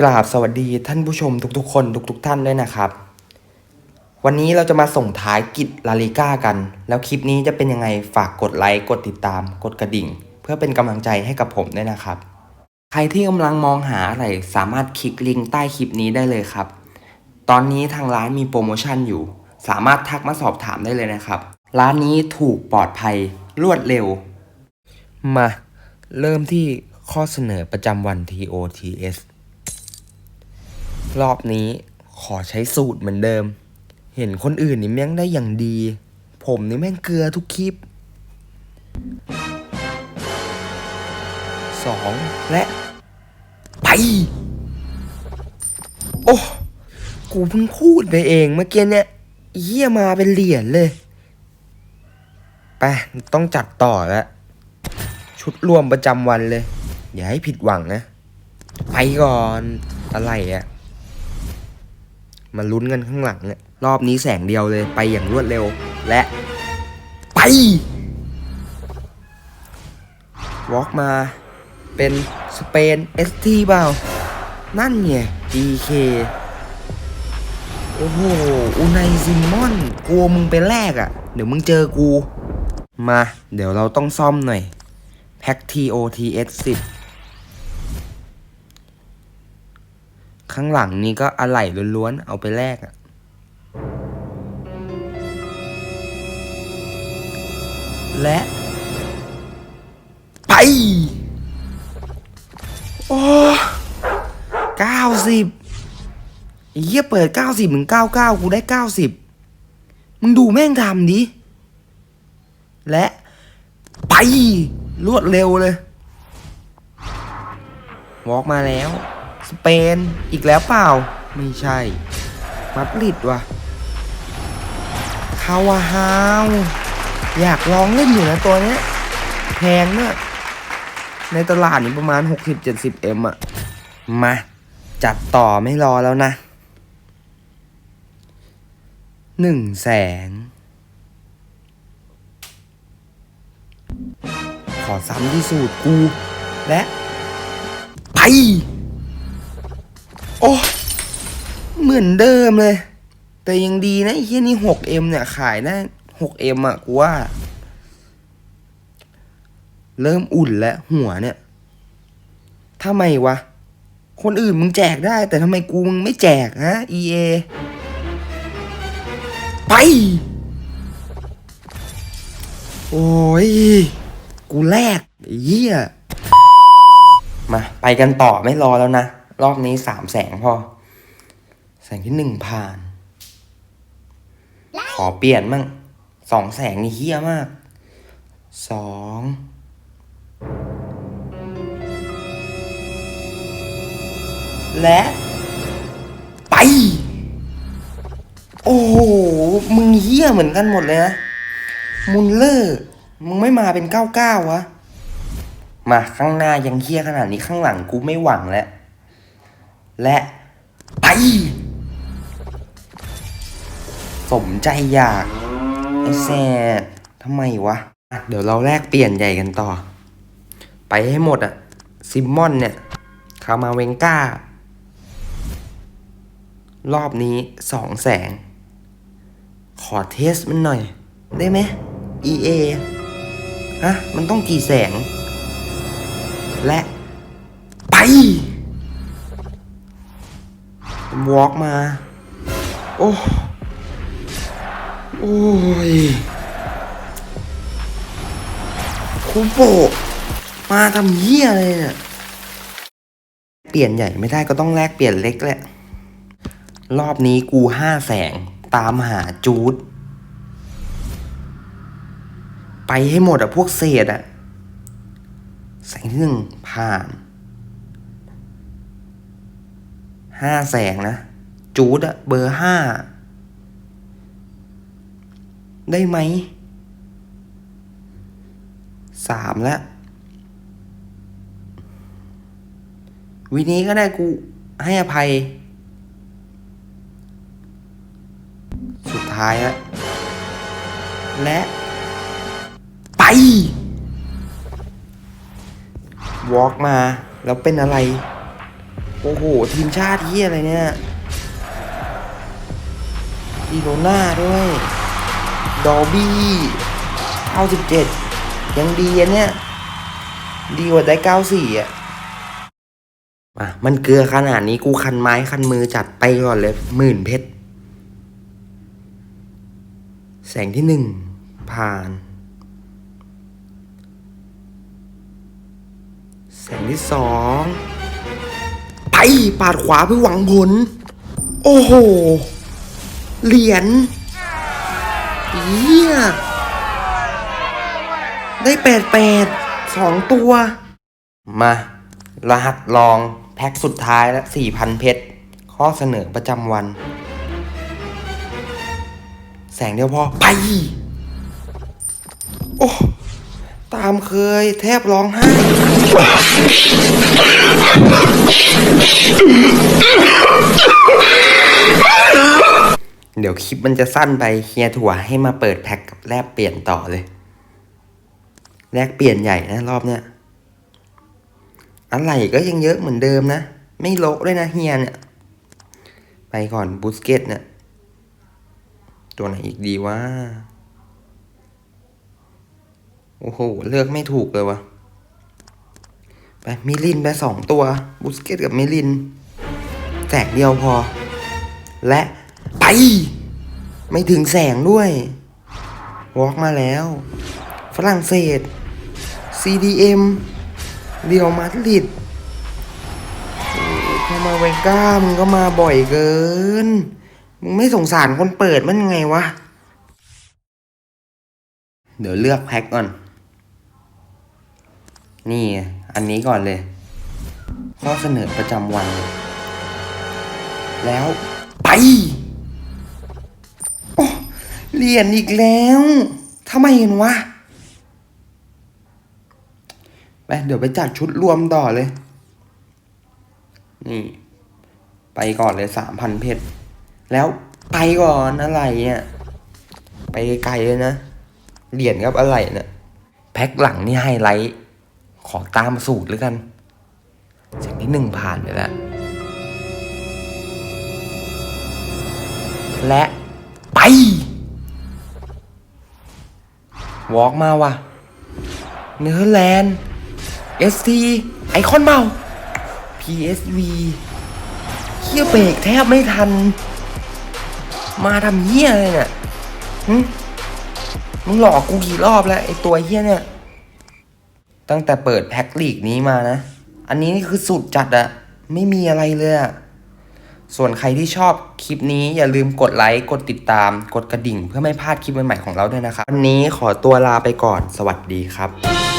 กราบสวัสดีท่านผู้ชมทุกๆ คนทุกๆ ท่านด้วยนะครับ วันนี้เราจะมาส่งท้ายกิจลาลิก้ากัน แล้วคลิปนี้จะเป็นยังไงฝากกดไลค์กดติดตาม กดกระดิ่ง เพื่อเป็นกำลังใจให้กับผมด้วยนะครับ ใครที่กำลังมองหาอะไรสามารถคลิกลิงก์ใต้คลิปนี้ได้เลยครับ ตอนนี้ทางร้านมีโปรโมชั่นอยู่ สามารถทักมาสอบถามได้เลยนะครับ ร้านนี้ถูกปลอดภัยรวดเร็ว มา เริ่มที่ข้อเสนอประจำวัน TOTS รอบนี้ขอใช้สูตรเหมือนเดิม เห็นคนอื่นนี่แม่งได้อย่างดี ผมนี่แม่งเกลือทุกคลิปสองและ ไป โอ้ กูเพิ่งพูดไปเองเมื่อกี้เนี่ยเยี่ยมาเป็นเหรียญเลย ไป ต้องจัดต่อแล้ว ชุดรวมประจำวันเลย อย่าให้ผิดหวังนะ ไปก่อนอะไรอะ มาลุ้นกันข้างหลังเนี่ยรอบนี้แสงเดียวเลยไปอย่างรวดเร็วและ ไปวอล์กมาเป็นสเปน ST เปล่า นั่นไง DK โอ้โหอูไนซิมอนกลัวมึงไปแรกอะ่ะ เดี๋ยวมึงเจอกู มา เดี๋ยวเราต้องซ่อมหน่อยแพ็ก TOTS 10 ข้างหลังนี้ก็อะไหล่ล้วนๆ เอาไปแลกอะและ ไป โอ้เก้าสิบไอ้เหี้ยเปิดเก้าสิบถึงเก้าเก้ากูได้เก้าสิบมึงดูแม่งทำดิ และ ไป รวดเร็วเลย วอล์กมาแล้ว สเปนอีกแล้วเปล่า ไม่ใช่ มาดริดว่ะคาวาฮาวอยากลองเล่นอยู่นะตัวเนี้ยแพงเนอะในตลาดนี้ประมาณ 60-70เอ็มอะมา จัดต่อไม่รอแล้วนะหนึ่งแสนขอซ้ำที่สูตรกู และ ไป โอ้เหมือนเดิมเลย แต่ยังดีนะไอ้เฮียนี่ 6M เนี่ยขายได้ 6M อะกูว่า เริ่มอุ่นแล้วหัวเนี่ยทำไมวะ คนอื่นมึงแจกได้ แต่ทำไมกูมึงไม่แจกฮะ EA ไป โอ้ย กูแลกเหี้ยมา ไปกันต่อไม่รอแล้วนะ รอบนี้สามแสงพอ แสงที่หนึ่งผ่าน ขอเปลี่ยนมั่งสองแสงนี่เฮี้ยมากสองและ ไป โอ้โห มึงเฮี้ยเหมือนกันหมดเลยนะมุนเลอร์ มึงไม่มาเป็นเก้าเก้าวะ มาข้างหน้ายังเฮี้ยขนาดนี้ข้างหลังกูไม่หวังแล้ว และไป สมใจอยากไอ้แซ่ทำไมวะะเดี๋ยวเราแลกเปลี่ยนใหญ่กันต่อ ไปให้หมดอะซิมมอนเนี่ยคามาเวงก้า รอบนี้สองแสง ขอเทสมันหน่อย ได้ไหม EA ฮะ มันต้องกี่แสง และไป วอล์กมา โอ้ โอ้ยคุโปะมาทำเหี้ยเลยเนี่ย เปลี่ยนใหญ่ไม่ได้ก็ต้องแลกเปลี่ยนเล็กแหละ รอบนี้กูห้าแสงตามหาจูด ไปให้หมดอะพวกเศษอะแสงที่หนึ่งผ่าน ห้าแสงนะ จูดอะเบอร์ห้า ได้ไหม สามแล้ววีนี้ก็ได้กูให้อภัย สุดท้ายแล้วและ ไป วอล์กมาแล้วเป็นอะไร โอ้โห ทีมชาติเฮียอะไรเนี่ยอีโรน่าด้วย ดอบี้97ยังดีอันเนี้ยดีกว่าได้94อะมามันเกลือขนาดนี้กูคันไม้คันมือจัดไปก่อนเลยหมื่นเพชร แสงที่หนึ่งผ่าน แสงที่สอง ปปาดขวาเพื่อหวังผล โอ้โห เหรียญเฮียได้แปดแปดสองตัว มา รหัสลองแพ็คสุดท้ายแล้วสี่พันเพชร ข้อเสนอประจำวัน แสงเดียวพอ ไป โอ้ ตามเคยแทบร้องไห้ เดี๋ยวคลิปมันจะสั้นไปเฮียถั่วให้มาเปิดแพ็คกับแลกเปลี่ยนต่อเลย แลกเปลี่ยนใหญ่นะรอบเนี้ยอะไรก็ยังเยอะเหมือนเดิมนะ ไม่โละด้วยนะเฮียเนี่ย ไปก่อนบูสเกตเนี่ย ตัวไหนอีกดีวะ โอ้โห เลือกไม่ถูกเลยวะไปมิลินไปสองตัวบูสเกตกับมิลินแสงเดียวพอ และไป ไม่ถึงแสงด้วยวอล์กมาแล้ว ฝรั่งเศส CDM เรียวมาดริดโอ้เข้ามาเวก้ามึงก็มาบ่อยเกิน มึงไม่สงสารคนเปิดมันไงวะ เดี๋ยวเลือกแพ็คก่อน นี่อันนี้ก่อนเลย ข้อเสนอประจำวัน แล้วไปเรียนอีกแล้วทำไมเห็นวะไปเดี๋ยวไปจัดชุดรวมต่อเลย นี่ ไปก่อนเลยสามพันเพชรแล้วไปก่อนอะไรเนี่ย ไปไกลเลยนะ เหรียญกับอะไรเนะี่ยแพ็คหลังนี่ไฮไลท์ ขอตามสูตรแล้วกันเสียงที่หนึ่งผ่านไปแล้ว และไป วอล์กมาว่ะ เนเธอร์แลนด์ ST ไอคอนเมา PSV เฮียเบรกแทบไม่ทัน มาทำเฮี้ยเลยเนี่ยมึงหลอกกูกี่รอบแล้ว ไอตัวเฮี้ยเนี่ย ตั้งแต่เปิดแพ็คลีกนี้มานะ อันนี้นี่คือสุดจัดอะไม่มีอะไรเลยอะส่วนใครที่ชอบคลิปนี้อย่าลืมกดไลค์ กดติดตาม กดกระดิ่ง เพื่อไม่พลาดคลิปใหม่ๆของเราด้วยนะครับ วันนี้ขอตัวลาไปก่อน สวัสดีครับ